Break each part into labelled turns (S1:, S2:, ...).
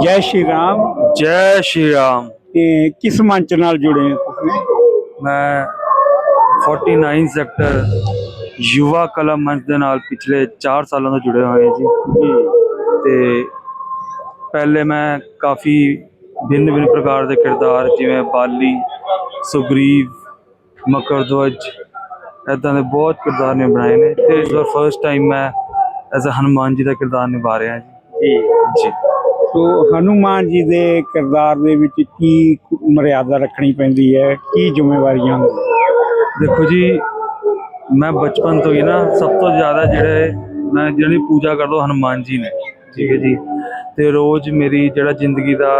S1: ਜੈ ਸ਼੍ਰੀ ਰਾਮ।
S2: ਜੈ ਸ਼੍ਰੀ ਰਾਮ।
S1: ਇਹ ਕਿਸ ਮੰਚ ਨਾਲ ਜੁੜੇ ਹੋ ਤੁਸੀਂ?
S2: ਮੈਂ 49 ਸੈਕਟਰ ਯੁਵਾ ਕਲਾ ਮੰਚ ਦੇ ਨਾਲ ਪਿਛਲੇ 4 ਸਾਲਾਂ ਤੋਂ ਜੁੜੇ ਹੋਏ ਜੀ। ਤੇ ਪਹਿਲੇ ਮੈਂ ਕਾਫੀ ਭਿੰਨ ਭਿੰਨ ਪ੍ਰਕਾਰ ਦੇ ਕਿਰਦਾਰ ਜਿਵੇਂ ਬਾਲੀ ਸੁਗਰੀਵ ਮਕਰਧਵਜ ਇਦਾਂ ਦੇ ਬਹੁਤ ਕਿਰਦਾਰ ਨੇ ਬਣਾਏ ਨੇ। ਤੇ ਇਸ ਵਾਰ ਫਰਸਟ ਟਾਈਮ ਮੈਂ ਐਜ਼ ਅ ਹਨੂਮਾਨ ਜੀ ਦਾ ਕਿਰਦਾਰ ਨਿਭਾ ਰਿਹਾ ਜੀ।
S1: ਜੀ।
S2: ਜੀ।
S1: ਸੋ ਹਨੂਮਾਨ ਜੀ ਦੇ ਕਿਰਦਾਰ ਦੇ ਵਿੱਚ ਕੀ ਮਰਿਆਦਾ ਰੱਖਣੀ ਪੈਂਦੀ ਹੈ? ਕੀ ਜ਼ਿੰਮੇਵਾਰੀਆਂ
S2: ਦੇਖੋ ਜੀ, ਮੈਂ ਬਚਪਨ ਤੋਂ ਹੀ ਨਾ ਸਭ ਤੋਂ ਜ਼ਿਆਦਾ ਜਿਹੜੇ ਮੈਂ ਜਿਹੜੀ ਪੂਜਾ ਕਰਦਾ ਉਹ ਹਨੂਮਾਨ ਜੀ ਨੇ, ਠੀਕ ਹੈ ਜੀ। ਤੇ ਰੋਜ਼ ਮੇਰੀ ਜਿਹੜਾ ਜ਼ਿੰਦਗੀ ਦਾ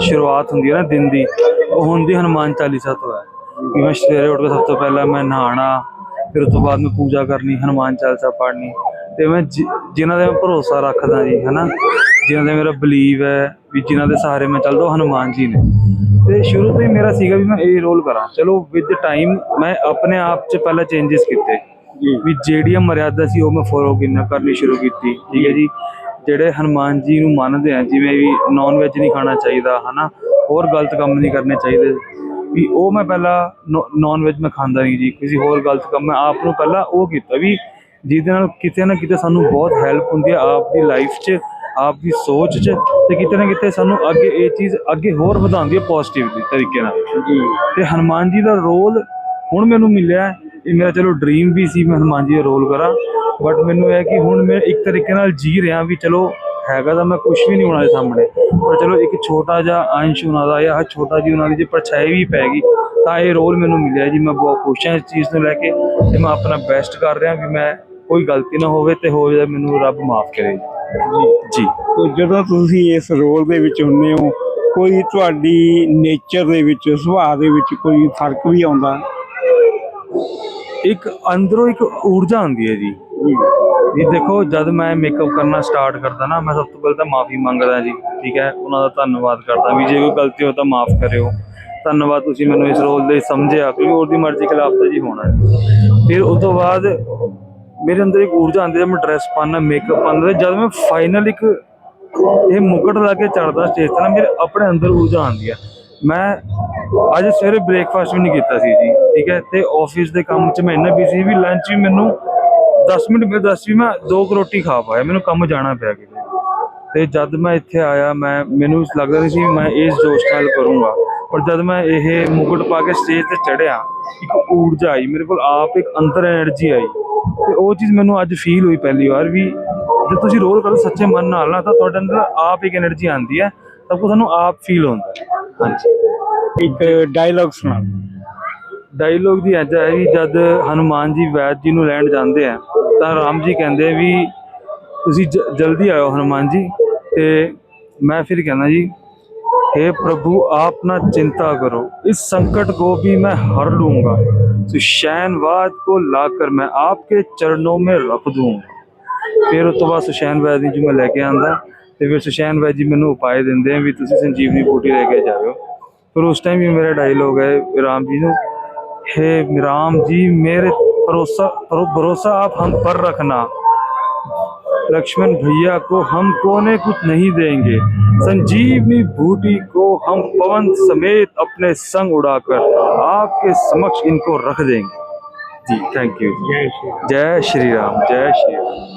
S2: ਸ਼ੁਰੂਆਤ ਹੁੰਦੀ ਹੈ ਨਾ ਦਿਨ ਦੀ, ਉਹ ਹੁੰਦੀ ਹਨੂਮਾਨ ਚਾਲੀਸਾ ਤੋਂ ਹੈ। ਕਿ ਮੈਂ ਸਵੇਰੇ ਉੱਠ ਕੇ ਸਭ ਤੋਂ ਪਹਿਲਾਂ ਮੈਂ ਨਹਾਣਾ ਫਿਰ ਉਸ ਤੋਂ ਬਾਅਦ ਮੈਂ ਪੂਜਾ ਕਰਨੀ, ਹਨੂਮਾਨ ਚਾਲੀਸਾ ਪੜ੍ਹਨੀ ਤੇ ਮੈਂ ਜਿਨ੍ਹਾਂ ਤੇ ਮੈਂ ਭਰੋਸਾ ਰੱਖਦਾ ਜੀ ਹਨਾ? ਜਿਨ੍ਹਾਂ ਤੇ ਮੇਰਾ ਬਲੀਵ ਹੈ ਵੀ ਜਿਨ੍ਹਾਂ ਦੇ ਸਹਾਰੇ ਮੈਂ ਚੱਲਦਾ ਹਨੂਮਾਨ ਜੀ ਨੇ। ਤੇ ਸ਼ੁਰੂ ਤੋਂ ਹੀ ਮੇਰਾ ਸੀਗਾ ਵੀ ਮੈਂ ਇਹ ਰੋਲ ਕਰਾਂ। ਚਲੋ ਵਿਦ ਟਾਈਮ ਮੈਂ ਆਪਣੇ ਆਪ 'ਚ ਪਹਿਲਾਂ ਚੇਂਜਸ ਕੀਤੇ। ਵੀ ਜਿਹੜੀਆਂ ਮਰਿਆਦਾ ਸੀ ਉਹ ਮੈਂ ਫੋਲੋ ਕਿੰਨਾ ਕਰਨੀ ਸ਼ੁਰੂ ਕੀਤੀ ਠੀਕ ਹੈ ਜੀ? ਜਿਹੜੇ ਹਨੂਮਾਨ ਜੀ ਨੂੰ ਮੰਨਦੇ ਆ ਜਿਵੇਂ ਵੀ ਨਾਨ ਵੈਜ ਨਹੀਂ ਖਾਣਾ ਚਾਹੀਦਾ ਹਨਾ? ਹੋਰ ਗਲਤ ਕੰਮ ਨਹੀਂ ਕਰਨੇ ਚਾਹੀਦੇ। ਵੀ ਉਹ ਮੈਂ ਪਹਿਲਾਂ ਨਾਨ ਵੈਜ ਮੈਂ ਖਾਂਦਾ ਨਹੀਂ ਜੀ। ਕਿਸੇ ਹੋਰ ਗਲਤ ਕੰਮ ਮੈਂ ਆਪ ਨੂੰ ਪਹਿਲਾਂ ਉਹ ਕੀਤਾ ਵੀ ਜਿਹਦੇ ਨਾਲ ਕਿਤੇ ਨਾ ਕਿਤੇ ਸਾਨੂੰ ਬਹੁਤ ਹੈਲਪ ਹੁੰਦੀ ਹੈ ਆਪ ਦੀ ਲਾਈਫ 'ਚ ਆਪ ਦੀ ਸੋਚ 'ਚ ਤੇ ਕਿਤੇ ਨਾ ਕਿਤੇ ਸਾਨੂੰ ਅੱਗੇ ਇਹ ਚੀਜ਼ ਅੱਗੇ ਹੋਰ ਵਧਾਉਂਦੀ ਹੈ ਪੋਜ਼ਿਟਿਵ ਤਰੀਕੇ ਨਾਲ।
S1: ਜੀ।
S2: ਤੇ ਹਨੂਮਾਨ ਜੀ ਦਾ ਰੋਲ ਹੁਣ ਮੈਨੂੰ ਮਿਲਿਆ। ਇਹ ਮੇਰਾ ਚਲੋ ਡ੍ਰੀਮ ਵੀ ਸੀ ਮੈਂ ਹਨੂਮਾਨ ਜੀ ਦਾ ਰੋਲ ਕਰਾਂ ਬਟ ਮੈਨੂੰ ਇਹ ਕਿ ਹੁਣ ਮੈਂ ਇੱਕ ਤਰੀਕੇ ਨਾਲ ਜੀ ਰਿਹਾ ਵੀ ਚਲੋ ਹੈਗਾ ਤਾਂ ਮੈਂ ਕੁਝ ਵੀ ਨਹੀਂ ਉਹਨਾਂ ਦੇ ਸਾਹਮਣੇ ਪਰ ਚਲੋ ਇੱਕ ਛੋਟਾ ਜਿਹਾ ਅੰਸ਼ ਉਹਨਾਂ ਦਾ ਜਾਂ ਛੋਟਾ ਜੀ ਉਹਨਾਂ ਦੀ ਜੇ ਪਰਛਾਈ ਵੀ ਪੈ ਗਈ ਤਾਂ ਇਹ ਰੋਲ ਮੈਨੂੰ ਮਿਲਿਆ ਜੀ। ਮੈਂ ਬਹੁਤ ਖੁਸ਼ ਹਾਂ ਇਸ ਚੀਜ਼ ਨੂੰ ਲੈ ਕੇ ਤੇ ਮੈਂ ਆਪਣਾ ਬੈਸਟ ਕਰ ਰਿਹਾ ਵੀ ਮੈਂ ਕੋਈ ਗਲਤੀ ਨਾ ਹੋਵੇ ਤੇ ਹੋ ਜਾਏ ਮੈਨੂੰ ਰੱਬ ਮਾਫ ਕਰੇ। ਜੀ।
S1: ਤੋ ਜਦੋਂ ਤੁਸੀਂ ਇਸ ਰੋਲ ਦੇ ਵਿੱਚ ਹੁੰਦੇ ਹੋ ਕੋਈ ਤੁਹਾਡੀ ਨੇਚਰ ਦੇ ਵਿੱਚ ਸੁਭਾਅ ਦੇ ਵਿੱਚ ਕੋਈ ਫ਼ਰਕ ਵੀ ਆਉਂਦਾ?
S2: ਇੱਕ ਅੰਦਰੋਂ ਇੱਕ ਊਰਜਾ ਆਉਂਦੀ ਹੈ ਜੀ। ਜੀ। ਦੇਖੋ ਜਦ ਮੈਂ ਮੇਕਅਪ ਕਰਨਾ ਸਟਾਰਟ ਕਰਦਾ ਨਾ ਮੈਂ ਸਭ ਤੋਂ ਪਹਿਲਾਂ ਤਾਂ ਮਾਫੀ ਮੰਗਦਾ ਜੀ ਠੀਕ ਹੈ? ਉਹਨਾਂ ਦਾ ਧੰਨਵਾਦ ਕਰਦਾ ਵੀ ਜੇ ਕੋਈ ਗਲਤੀ ਹੋ ਤਾਂ ਮਾਫ ਕਰਿਓ। ਧੰਨਵਾਦ ਤੁਸੀਂ ਮੈਨੂੰ ਇਸ ਰੋਲ ਦੇ ਸਮਝਿਆ ਕਿਉਂਕਿ ਉਹਦੀ ਮਰਜ਼ੀ ਖਿਲਾਫ ਤਾਂ ਜੀ ਹੋਣਾ ਹੈ। ਫਿਰ ਉਸ ਤੋਂ ਬਾਅਦ ਮੇਰੇ ਅੰਦਰ ਇੱਕ ਊਰਜਾ ਆਉਂਦੀ ਜਦ ਮੈਂ ਡਰੈਸ ਪਾਣਾ ਮੇਕਅਪ ਪਾਣਾ ਜਦ ਮੈਂ ਫਾਈਨਲ ਇੱਕ ਇਹ ਮੁਕਟ ਲਾ ਕੇ ਚੜਦਾ ਸਟੇਜ ਤੇ ਨਾ, ਮੇਰੇ ਆਪਣੇ ਅੰਦਰ ਊਰਜਾ ਆਉਂਦੀ ਆ ਮੈਂ ਅੱਜ ਸਵੇਰੇ ਬ੍ਰੇਕਫਾਸਟ ਵੀ ਨਹੀਂ ਕੀਤਾ ਸੀ ਜੀ, ਠੀਕ ਹੈ, ਤੇ ਆਫਿਸ ਦੇ ਕੰਮ 'ਚ ਮੈਂ ਇੰਨਾ ਬਿਜ਼ੀ ਵੀ ਲੰਚ ਵੀ ਮੈਨੂੰ 10 ਮਿੰਟ ਵਿੱਚ ਦੱਸ ਵੀ ਮੈਂ ਦੋ ਰੋਟੀ ਖਾ ਪਾਇਆ, ਮੈਨੂੰ ਕੰਮ ਜਾਣਾ ਪਿਆ ਕਿ ਤੇ ਜਦ ਮੈਂ ਇੱਥੇ ਆਇਆ, ਮੈਂ, ਮੈਨੂੰ ਲੱਗਦਾ ਨਹੀਂ ਸੀ ਮੈਂ ਇਸ ਜੋਸ਼ ਨਾਲ ਕਰੂੰਗਾ, ਪਰ ਜਦ ਮੈਂ ਇਹ ਮੁਕਟ ਪਾ ਕੇ ਸਟੇਜ ਤੇ ਚੜਿਆ ਇੱਕ ਊਰਜਾ ਆਈ, ਮੇਰੇ ਕੋਲ ਆਪ ਇੱਕ ਅੰਦਰ એનર્ਜੀ ਆਈ। ਤੇ ਉਹ ਚੀਜ਼ ਮੈਨੂੰ ਅੱਜ ਫੀਲ ਹੋਈ ਪਹਿਲੀ ਵਾਰ ਵੀ ਜੇ ਤੁਸੀਂ ਰੋਲ ਕਰੋ ਸੱਚੇ ਮਨ ਨਾਲ ਨਾ ਤਾਂ ਤੁਹਾਡੇ ਅੰਦਰ ਆਪ ਇੱਕ એનર્ਜੀ ਆਉਂਦੀ ਹੈ ਸਭ ਕੁਝ ਤੁਹਾਨੂੰ ਆਪ ਫੀਲ ਹੁੰਦਾ ਹਾਂਜੀ।
S1: ਇੱਕ ਡਾਇਲੌਗ ਸੁਣਾ
S2: ਡਾਇਲੌਗ ਦੀ ਅੱਜ ਹੈ ਵੀ ਜਦ ਹਨੂਮਾਨ ਜੀ ਵੈਦ ਜੀ ਨੂੰ ਲੈਣ ਜਾਂਦੇ ਆ ਤਾਂ ਰਾਮ ਜੀ ਕਹਿੰਦੇ ਵੀ ਤੁਸੀਂ ਜਲਦੀ ਆਇਓ ਹਨੂਮਾਨ ਜੀ ਤੇ ਮੈਂ ਫਿਰ ਕਹਿੰਦਾ ਜੀ हे ਪ੍ਰਭੂ ਆਪ ਨਾ ਚਿੰਤਾ ਕਰੋ ਇਸ ਸੰਕਟ को ਵੀ ਮੈਂ ਹਰ ਲੂੰਗਾ। सुशैनवाद को लाकर मैं आपके चरणों में रख दूंगा ਫਿਰ ਉਸ ਤੋਂ ਬਾਅਦ ਸੁਸ਼ੈਨ ਵੈਦ ਜੀ ਨੂੰ ਮੈਂ ਲੈ ਕੇ ਆਂਦਾ ਤੇ ਫਿਰ ਸੁਸ਼ੈਨ ਵੈਦ ਜੀ ਮੈਨੂੰ ਉਪਾਏ ਦਿੰਦੇ ਆ ਵੀ ਤੁਸੀਂ ਸੰਜੀਵਨੀ ਬੂਟੀ ਲੈ ਕੇ ਜਾਇਓ ਫਿਰ ਉਸ ਟਾਈਮ ਵੀ ਮੇਰਾ ਡਾਇਲੋਗ ਹੈ ਰਾਮ ਜੀ ਨੂੰ हे राम जी मेरे भरोसा भरो- भरोसा आप हम पर रखना लक्ष्मण भैया को हम कोने कुछ नहीं देंगे संजीवनी बूटी को हम पवन समेत अपने संग उड़ाकर आपके समक्ष इनको रख देंगे। जी थैंक यू जय श्री राम जय श्री राम।